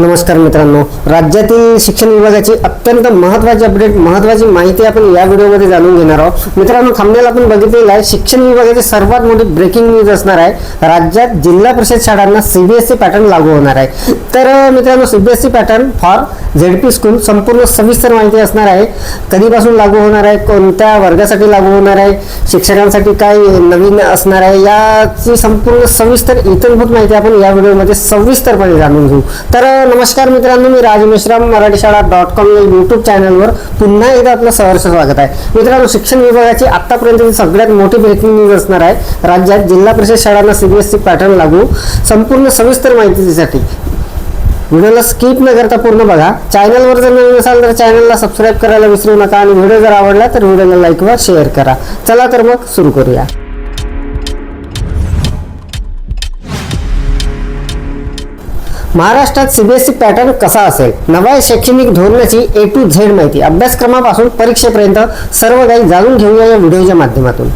नमस्कार मित्रांनो. राज्यातील शिक्षण विभागाची अत्यंत महत्त्वाची अपडेट महत्त्वाची माहिती आपण या व्हिडिओमध्ये जाणून घेणार आहोत. मित्रांनो थांबण्याला आपण बघितलेलं आहे शिक्षण विभागाची सर्वात मोठी ब्रेकिंग न्यूज असणार आहे. राज्यात जिल्हा परिषद शाळांना सीबीएसई पॅटर्न लागू होणार आहे. तर मित्रांनो CBSE pattern for ZP school संपूर्ण सविस्तर माहिती असणार आहे. कधीपासून लागू होणार आहे? कोणत्या वर्गासाठी लागू होणार आहे? शिक्षकांसाठी काय नवीन असणार आहे? याची संपूर्ण सविस्तर इतरभूत माहिती आपण या व्हिडिओमध्ये सविस्तरपणे जाणून घेऊ. तर नमस्कार मित्रांनो मी राज मिश्राम मराठी शाळा डॉट कॉम या युट्यूब चॅनलवर पुन्हा एकदा आपलं सहर्ष स्वागत आहे. मित्रांनो शिक्षण विभागाची आतापर्यंतची सगळ्यात मोठी ब्रेकिंग न्यूज असणार आहे. राज्यात जिल्हा परिषद शाळांना सीबीएसई पॅटर्न लागू. संपूर्ण सविस्तर माहितीसाठी व्हिडिओला स्किप न करता पूर्ण बघा. चॅनलवर जर नवीन असाल तर चॅनलला सबस्क्राईब करायला विसरू नका. आणि व्हिडिओ जर आवडला तर व्हिडिओला लाईक व शेअर करा. चला तर मग सुरू करूया. महाराष्ट्रात सीबीएसई पॅटर्न कसा असेल? नव्या शैक्षणिक धोरणाची ए टू झेड माहिती. अभ्यासक्रमापासून परीक्षेपर्यंत सर्व काही जाणून घेऊया या व्हिडिओच्या माध्यमातून.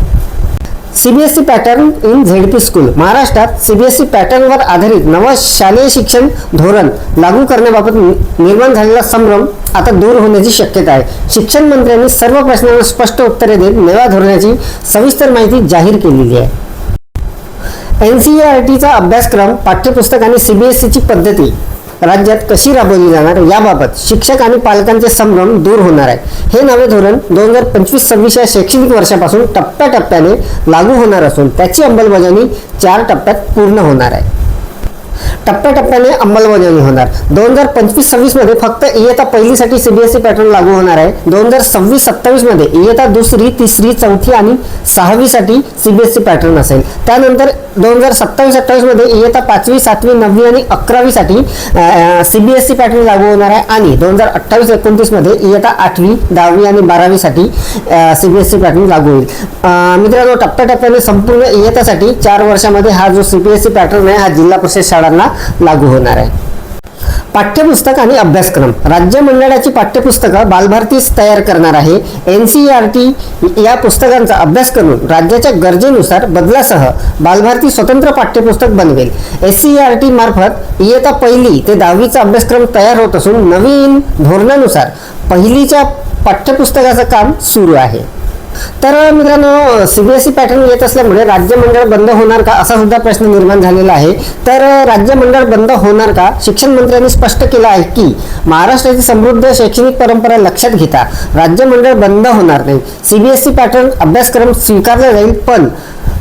CBSE pattern in ZP school महाराष्ट्रात सीबीएसई पॅटर्नवर आधारित नवं शालेय शिक्षण धोरण लागू करण्याबाबत नि- निर्माण झालेला संभ्रम आता दूर होण्याची शक्यता आहे. शिक्षण मंत्र्यांनी सर्व प्रश्नांना स्पष्ट उत्तरे देत नव्या धोरणाची सविस्तर माहिती जाहीर केलेली आहे. एन सी आर टीचा अभ्यासक्रम पाठ्यपुस्तक आणि सीबीएसईची पद्धती राज्यात कशी राबवली जाणार याबाबत शिक्षक आणि पालकांचे संभ्रम दूर होणार आहे. हे नवे धोरण दोन हजार पंचवीस सव्वीस या शैक्षणिक वर्षापासून टप्प्याटप्प्याने लागू होणार असून त्याची अंमलबजावणी चार टप्प्यात पूर्ण होणार आहे. टप्प्याटप्प्याने अंमलबजावणी होणार. दोन हजार पंचवीस सव्वीसमध्ये फक्त इयता पहिलीसाठी सीबीएसई पॅटर्न लागू होणार आहे. दोन हजार सव्वीस सत्तावीसमध्ये इयता दुसरी तिसरी चौथी आणि सहावीसाठी सीबीएसई पॅटर्न असेल. त्यानंतर दोन हजार सत्तावीस अठ्ठावीसमध्ये इयता पाचवी सातवी नववी आणि अकरावीसाठी सीबीएसई पॅटर्न लागू होणार आहे. आणि दोन हजार अठ्ठावीस एकोणतीसमध्ये इयता आठवी दहावी आणि बारावीसाठी सीबीएसई पॅटर्न लागू होईल. मित्रांनो टप्प्याटप्प्याने संपूर्ण इयतासाठी चार वर्षामध्ये हा जो सीबीएसई पॅटर्न आहे हा जिल्हा परिषद शाळांना लागू होणार आहे. पाठ्यपुस्तक आणि अभ्यासक्रम. राज्य मंडळाची पाठ्यपुस्तकं बालभारतीच तयार करणार आहे. एन सी आर टी या पुस्तकांचा अभ्यास करून राज्याच्या गरजेनुसार बदलासह बालभारती स्वतंत्र पाठ्यपुस्तक बनवेल. एस सी आर टी मार्फत इयत्ता पहिली ते दहावीचा अभ्यासक्रम तयार होत असून नवीन धोरणानुसार पहिलीच्या पाठ्यपुस्तकाचं काम सुरू आहे. तर मित्रांनो सीबीएसई पॅटर्न येत असल्यामुळे राज्य मंडळ बंद होणार का असा सुद्धा प्रश्न निर्माण झालेला आहे. तर राज्य मंडळ बंद होणार का? शिक्षण मंत्र्यांनी स्पष्ट केलं आहे की महाराष्ट्राची समृद्ध शैक्षणिक परंपरा लक्षात घेता राज्य मंडळ बंद होणार नाही. सीबीएसई पॅटर्न अभ्यासक्रम स्वीकारला जाईल पण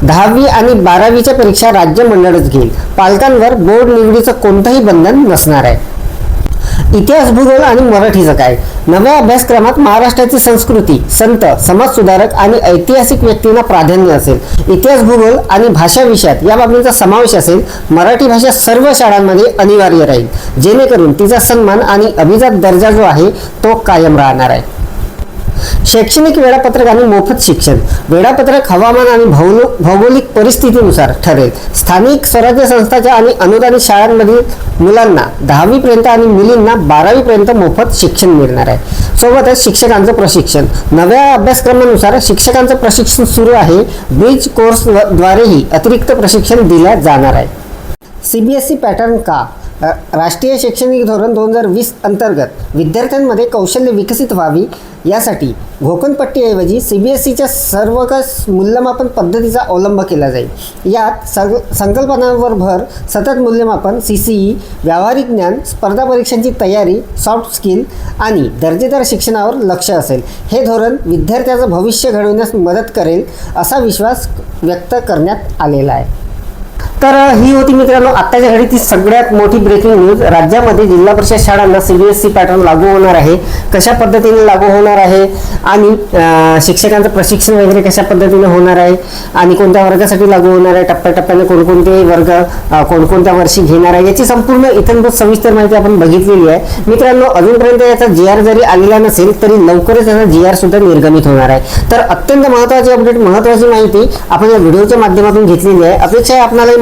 दहावी आणि बारावीच्या परीक्षा राज्य मंडळच घेईल. पालकांवर बोर्ड निवडीचं कोणतंही बंधन नसणार आहे. इतिहास भूगोल आणि मराठीचं काय? नव्या अभ्यासक्रमात महाराष्ट्राची संस्कृती संत समाजसुधारक आणि ऐतिहासिक व्यक्तींना प्राधान्य असेल. इतिहास भूगोल आणि भाषा विषयात या बाबींचा समावेश असेल. मराठी भाषा सर्व शाळांमध्ये अनिवार्य राहील. जेणेकरून तिचा सन्मान आणि अभिजात दर्जा जो आहे तो कायम राहणार आहे. शैक्षणिक वेळापत्रक आणि मोफत शिक्षण. वेळापत्रक हवामान आणि भौलो भौगोलिक परिस्थितीनुसार ठरेल. स्थानिक स्वराज्य संस्थाच्या आणि अनुदानित शाळांमधील मुलांना दहावीपर्यंत आणि मुलींना बारावीपर्यंत मोफत शिक्षण मिळणार आहे. सोबतच शिक्षकांचं प्रशिक्षण. नव्या अभ्यासक्रमानुसार शिक्षकांचं प्रशिक्षण सुरू आहे. ब्रिज कोर्स द्वारेही अतिरिक्त प्रशिक्षण दिल्या जाणार आहे. सीबीएसई पॅटर्न का? राष्ट्रीय शैक्षणिक धोरण दोन हजार वीस अंतर्गत विद्यार्थ्यांमध्ये कौशल्य विकसित व्हावी यासाठी घोकणपट्टीऐवजी सी बी एस सीच्या सर्वकष मूल्यमापन पद्धतीचा अवलंब केला जाईल. यात सग संकल्पनांवर भर सतत मूल्यमापन सी सी ई व्यावहारिक ज्ञान स्पर्धा परीक्षांची तयारी सॉफ्ट स्किल आणि दर्जेदार शिक्षणावर लक्ष असेल. हे धोरण विद्यार्थ्याचं भविष्य घडविण्यास मदत करेल असा विश्वास व्यक्त करण्यात आलेला आहे. तर ही होती मित्रांनो आत्ताच्या घडीची सगळ्यात मोठी ब्रेकिंग न्यूज राज्यामध्ये जिल्हा परिषद शाळांना सीबीएसई पॅटर्न लागू होणार आहे. कशा पद्धतीने लागू होणार आहे? आणि शिक्षकांचं प्रशिक्षण वगैरे कशा पद्धतीने होणार आहे? आणि कोणत्या वर्गासाठी लागू होणार आहे? टप्प्याटप्प्याने कोणकोणते वर्ग कोणकोणत्या वर्षी घेणार आहे? याची संपूर्ण इथंभूत सविस्तर माहिती आपण बघितलेली आहे. मित्रांनो अजूनपर्यंत याचा जी आर जरी आलेला नसेल तरी लवकरच याचा जी आर सुद्धा निर्गमित होणार आहे. तर अत्यंत महत्त्वाची अपडेट महत्त्वाची माहिती आपण या व्हिडिओच्या माध्यमातून घेतलेली आहे. अपेक्षा आहे आपल्याला